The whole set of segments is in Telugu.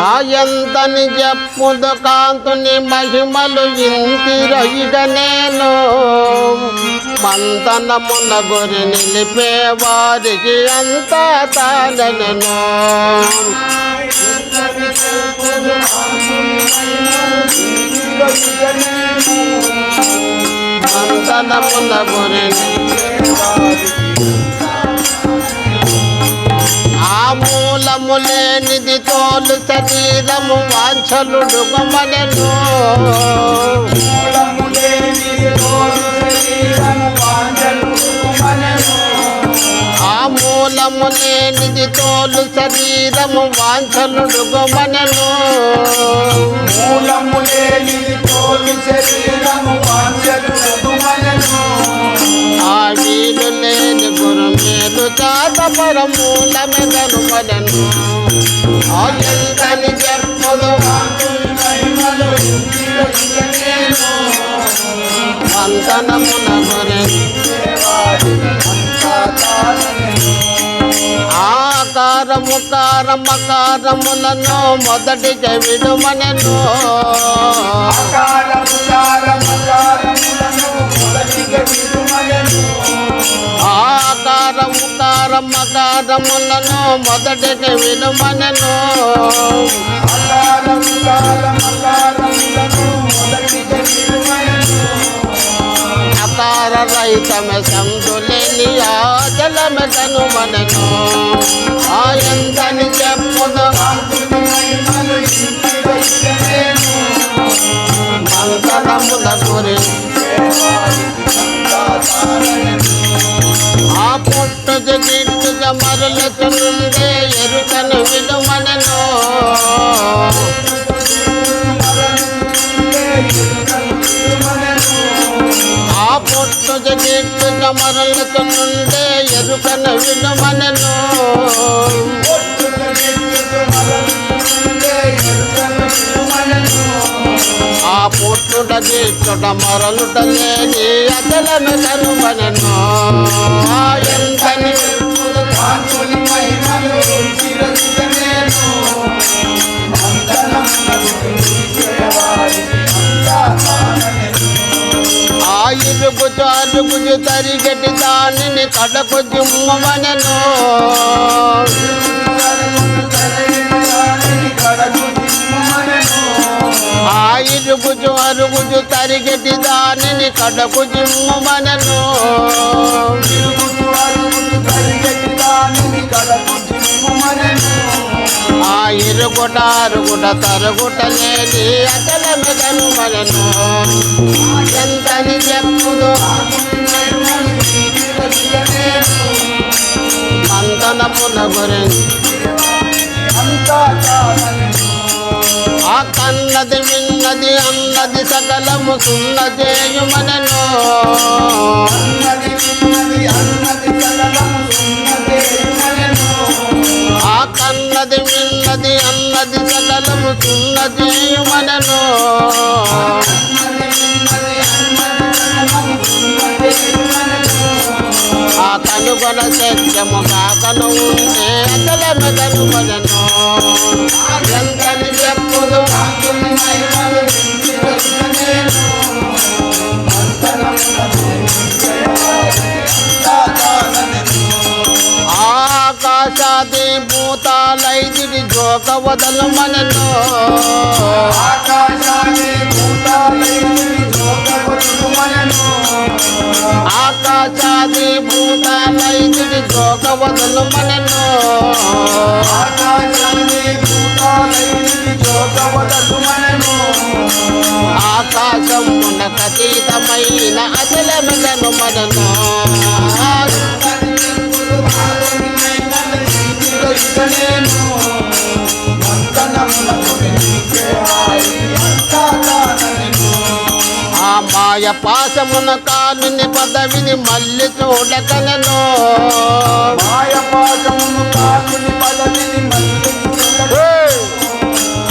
ఆ ఎంతని చెప్పుదు కాంతుని మహిమలు ఇంతిరయిగ నేను. మంతనమున గురి నిలిపే వారికి అంత తాళనను మంతనమున గురి ఆ మూలము లేనిది తోలు శరీరము వాంఛలుడు గమనను ఆ మూలము లేనిది తోలు శరీరము వాంఛలుడు గమనను మూలము లేని తోలు శరీరము వాంఛలు ఆ వీలు లేని గురు మేలు జాత పరమూలమే కనుమనను ఆ జన్మలు అంతనమున ఆకారము కారమకారములను మొదటి విడుమనను ఆ కారము కారములను మొదటిగా విడుమనను. ఆకారము కారమకారములను మొదటిగా విడుమనను ఆకారము కారము కారములను సంతులేని ఆచలమె కనుమనను ఆ ఎంతని మరలుతుండే ఎరుకను విడుమనను. ఆ పుట్టుకు గిట్టుగా మరలుతుండే ఎరుకను విడుమనను. ఆ పుట్టుట గిట్టుట మరలుట లేని అతలను కనుమనను ఆ ఎంతని ఆ ఇరుగుచు తరిగటి దానిని కడకు జుమ్మనను ఆ ఇరుగుచు అరుగుచు తరిగటి దానిని కడకు జుమ్మనను ఇరుగుట అరుగుట తరుగుట లేని అతలను కనుమనను. ఎంతని చెప్పుదో మంతనమున గురించి. ఆ కన్నది విన్నది అన్నది సకలము సున్న చేయుమనను సకలము విన్నది అన్నది సకలము సున్న చేయుమనను ఆ కనుగొన సత్యము కాకను ఉంటే అతలను కనుగొనను వదలు మనను ఆకాశాది భూతాలైదిరి జోక వదలు మనను ఆకాశమున కతీతమైన అచలములను మనను ఆ మాయ పాశమున కాలుని పదవిని మళ్ళీ పదవిని ఏయ్!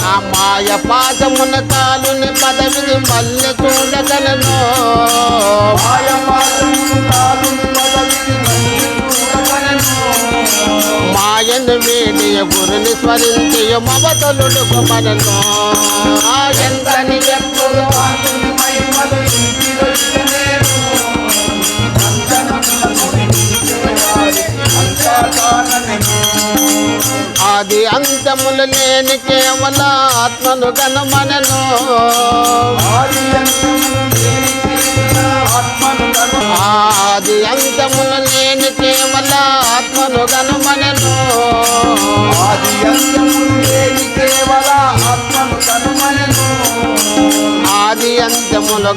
ఆ మాయ పాశమున కాలుని పదవిని మళ్ళీ కాకుని పదవిని మళ్ళీ చూడగలను. మాయ గురుని వేడి గురుని స్మరించి మమతలుడు మనను ఎంతని ఎప్పుడు ఆది అంతములు లేని కేవల ఆత్మను గనుమనను. ఆది అంతములు లేని కేవల ఆత్మను కను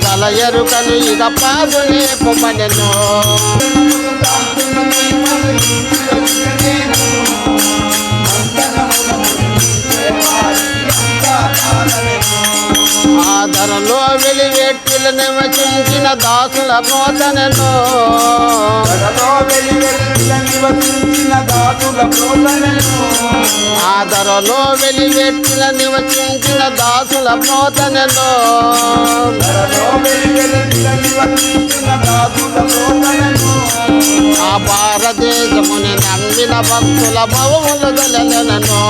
గల ఎరుకను ఇక పాదు లేపమనను వెలివేట్టులు నివసించిన దాసుల పోతనను కడలో వెలివెల్లిన నివసించిన నివసించిన దాసుల పోతనను ఆ భారతదేశముని నమ్మిన భక్తుల భవములు గలనను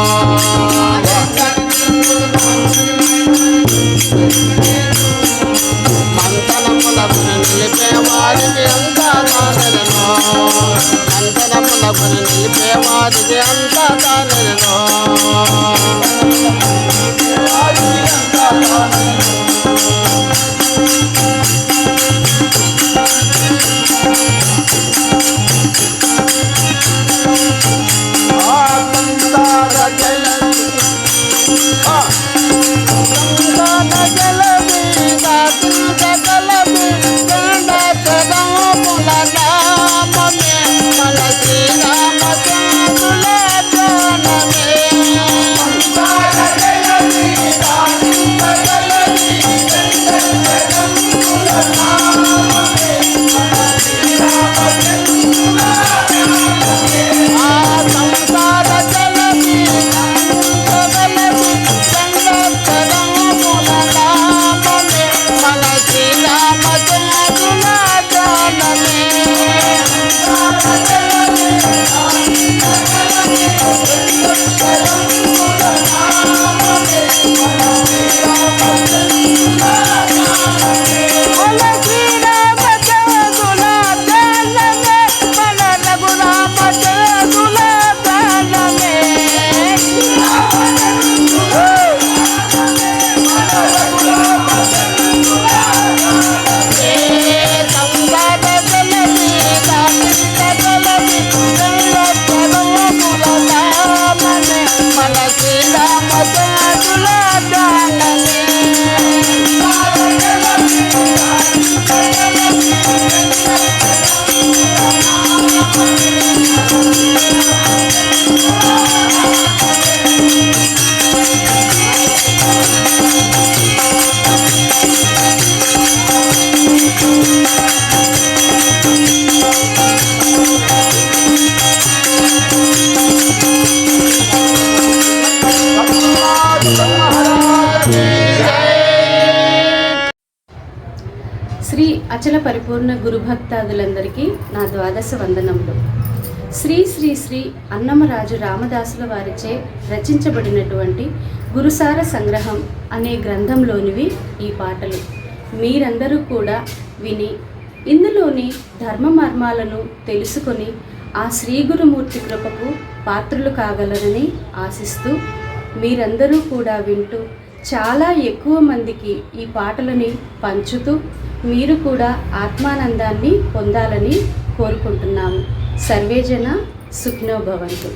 Le అచల గురుభక్తాదులందరికీ నా ద్వాదశ వందనములు. శ్రీ శ్రీ శ్రీ అన్నమరాజు రామదాసుల వారిచే రచించబడినటువంటి గురుసార సంగ్రహం అనే గ్రంథంలోనివి ఈ పాటలు. మీరందరూ కూడా విని ఇందులోని ధర్మ మర్మాలను తెలుసుకొని ఆ శ్రీ గురుమూర్తి కృపకు పాత్రలు కాగలరని ఆశిస్తూ మీరందరూ కూడా వింటూ చాలా ఎక్కువ మందికి ఈ పాటలని పంచుతూ మీరు కూడా ఆత్మానందాన్ని పొందాలని కోరుకుంటున్నాము. సర్వేజన సుఖినో భవంతు.